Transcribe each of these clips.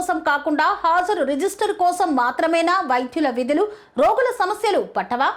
కోసం కాకుండా హాజరు రిజిస్టర్ కోసం మాత్రమేనా? వైద్యుల విధులు రోగుల సమస్యలు పట్టవా?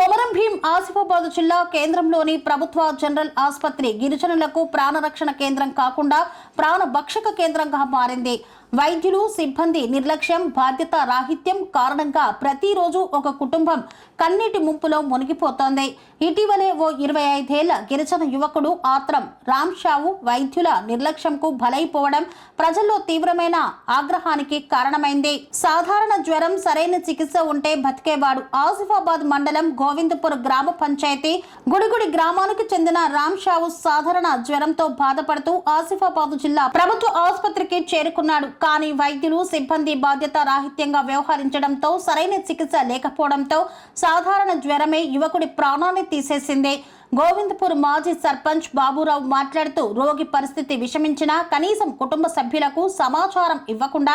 కొమరం భీం ఆసిఫాబాద్ జిల్లా కేంద్రంలోని ప్రభుత్వ జనరల్ ఆసుపత్రి గిరిజనులకు ప్రాణరక్షణ కేంద్రం కాకుండా ప్రాణభక్షక కేంద్రంగా మారింది. వైద్యులు సిబ్బంది నిర్లక్ష్యం బాధ్యత రాహిత్యం కారణంగా ప్రతిరోజు ఒక కుటుంబం కన్నీటి ముంపులో మునిగిపోతోంది. ఇటీవలే ఓ ఇరవై ఐదేళ్ళ గిరిజన యువకుడు ఆత్రం రామ్ షావు వైద్యుల నిర్లక్ష్యంకు బలైపోవడం ప్రజల్లో తీవ్రమైన ఆగ్రహానికి కారణమైంది. సాధారణ జ్వరం సరైన చికిత్స ఉంటే బతికేవాడు. ఆసిఫాబాద్ మండలం గోవిందపూర్ గ్రామ పంచాయతీ గుడిగుడి గ్రామానికి చెందిన రామ్ షావు సాధారణ జ్వరంతో బాధపడుతూ ఆసిఫాబాద్ జిల్లా ప్రభుత్వ ఆసుపత్రికి చేరుకున్నాడు. కానీ వైద్యులు సిబ్బంది బాధ్యత రాహిత్యంగా వ్యవహరించడంతో సరైన చికిత్స లేకపోవడంతో సాధారణ జ్వరమే యువకుడి ప్రాణాన్ని తీసేసింది. గోవిందపూర్ మాజీ సర్పంచ్ బాబురావు మాట్లాడుతూ రోగి పరిస్థితి విషమించినా కనీసం కుటుంబ సభ్యులకు సమాచారం ఇవ్వకుండా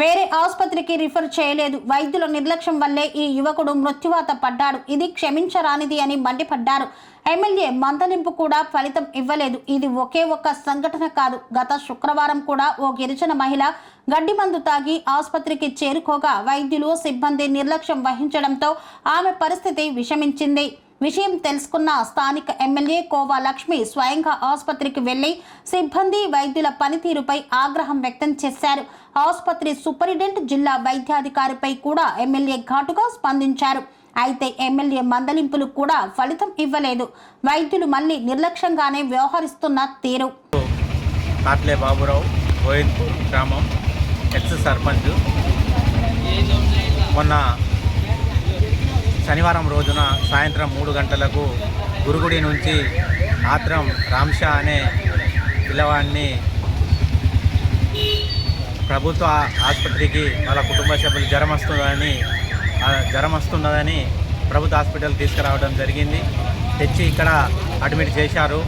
వేరే ఆసుపత్రికి రిఫర్ చేయలేదు. వైద్యుల నిర్లక్ష్యం వల్లే ఈ యువకుడు మృత్యువాత పడ్డాడు. ఇది క్షమించరానిది అని మండిపడ్డారు. ఎమ్మెల్యే మందలింపు కూడా ఫలితం ఇవ్వలేదు. ఇది ఒకే ఒక్క సంఘటన కాదు. గత శుక్రవారం కూడా ఓ గిరిజన మహిళ గడ్డి మందు తాగి ఆసుపత్రికి చేరుకోగా వైద్యులు సిబ్బంది నిర్లక్ష్యం వహించడంతో ఆమె పరిస్థితి విషమించింది. విషయం తెలుసుకున్న స్థానిక ఎమ్మెల్యే కోవా లక్ష్మి స్వయంగా ఆసుపత్రికి వెళ్ళి సిబ్బంది వైద్యుల పనితీరుపై ఆగ్రహం వ్యక్తం చేశారు. ఆసుపత్రి సూపరింటెండెంట్ జిల్లా వైద్యాధికారిపై కూడా ఎమ్మెల్యే ఘాటుగా స్పందించారు. అయితే ఎమ్మెల్యే మందలింపులు కూడా ఫలితం ఇవ్వలేదు. వైద్యులు మళ్ళీ నిర్లక్ష్యంగానే వ్యవహరిస్తున్న తీరు. కాట్లే బాబురావు గోవింద్పూర్ గ్రామం ఎక్స్ సర్పంచ్. మొన్న శనివారం రోజున సాయంత్రం మూడు గంటలకు గురుగుడి నుంచి ఆత్రం రామ్షా అనే పిల్లవాడిని ప్రభుత్వ ఆసుపత్రికి వాళ్ళ కుటుంబ సభ్యులు జ్వరం వస్తుందని జ్వరం వస్తున్నదని ప్రభుత్వ హాస్పిటల్ తీసుకురావడం జరిగింది. తెచ్చి ఇక్కడ అడ్మిట్ చేశారు.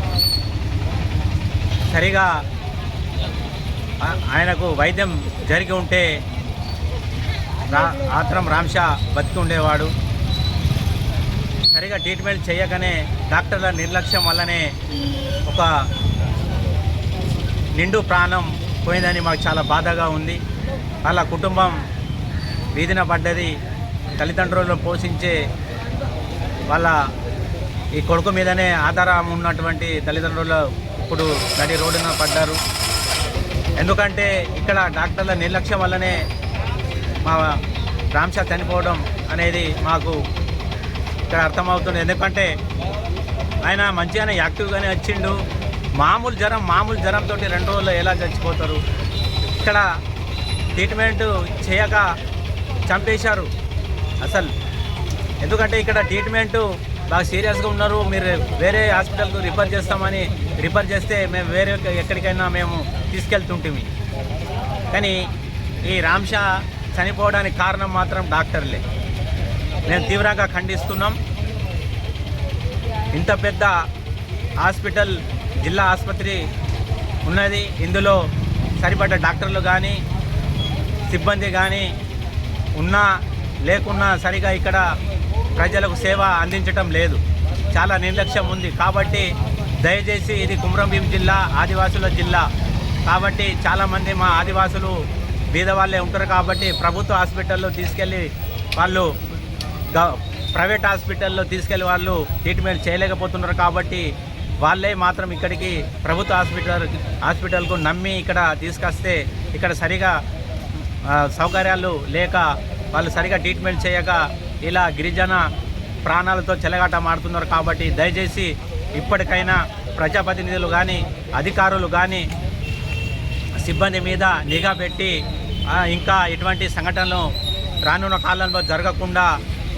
సరిగా ఆయనకు వైద్యం జరిగి ఉంటే రా- ఆత్రం రామ్షా బతికి ఉండేవాడు. సరిగా ట్రీట్మెంట్ చేయకనే డాక్టర్ల నిర్లక్ష్యం వల్లనే ఒక నిండు ప్రాణం పోయిందని మాకు చాలా బాధగా ఉంది. వాళ్ళ కుటుంబం వీధిన పడ్డది. తల్లిదండ్రులను పోషించే వాళ్ళ ఈ కొడుకు మీదనే ఆధారం ఉన్నటువంటి తల్లిదండ్రులు ఇప్పుడు నడి రోడ్డున పడ్డారు. ఎందుకంటే ఇక్కడ డాక్టర్ల నిర్లక్ష్యం వల్లనే మా రామ్షా చనిపోవడం అనేది మాకు ఇక్కడ అర్థమవుతుంది. ఎందుకంటే ఆయన మంచిగానే యాక్టివ్గానే వచ్చిండు. మామూలు జ్వరం మామూలు జ్వరంతో రెండు రోజులు ఎలా చచ్చిపోతారు? ఇక్కడ ట్రీట్మెంట్ చేయక చంపేశారు. అసలు ఎందుకంటే ఇక్కడ ట్రీట్మెంట్ బాగా సీరియస్గా ఉన్నారు. మీరు వేరే హాస్పిటల్కు రిఫర్ చేస్తామని రిఫర్ చేస్తే మేము వేరే ఎక్కడికైనా మేము తీసుకెళ్తుంటిమి. కానీ ఈ రామ్షా చనిపోవడానికి కారణం మాత్రం డాక్టర్లే. మేము తీవ్రంగా ఖండిస్తున్నాం. ఇంత పెద్ద హాస్పిటల్ జిల్లా ఆసుపత్రి ఉన్నది. ఇందులో సరిపడ్డ డాక్టర్లు కానీ సిబ్బంది కానీ ఉన్నా లేకున్నా సరిగా ఇక్కడ ప్రజలకు సేవ అందించటం లేదు. చాలా నిర్లక్ష్యం ఉంది. కాబట్టి దయచేసి ఇది కుమ్రంభీం జిల్లా ఆదివాసుల జిల్లా. కాబట్టి చాలామంది మా ఆదివాసులు బీదవాళ్ళే ఉంటారు కాబట్టి ప్రభుత్వ హాస్పిటల్లో తీసుకెళ్ళి వాళ్ళు ప్రైవేట్ హాస్పిటల్లో తీసుకెళ్ళి వాళ్ళు ట్రీట్మెంట్ చేయలేకపోతున్నారు కాబట్టి వాళ్ళే మాత్రం ఇక్కడికి ప్రభుత్వ హాస్పిటల్ హాస్పిటల్కు నమ్మి ఇక్కడ తీసుకొస్తే ఇక్కడ సరిగా సౌకర్యాలు లేక వాళ్ళు సరిగా ట్రీట్మెంట్ చేయక ఇలా గిరిజన ప్రాణాలతో చెలగాట మాడుతున్నారు కాబట్టి దయచేసి ఇప్పటికైనా ప్రజాప్రతినిధులు కానీ అధికారులు కానీ సిబ్బంది మీద నిఘా పెట్టి ఇంకా ఇటువంటి సంఘటనలు రానున్న కాలంలో జరగకుండా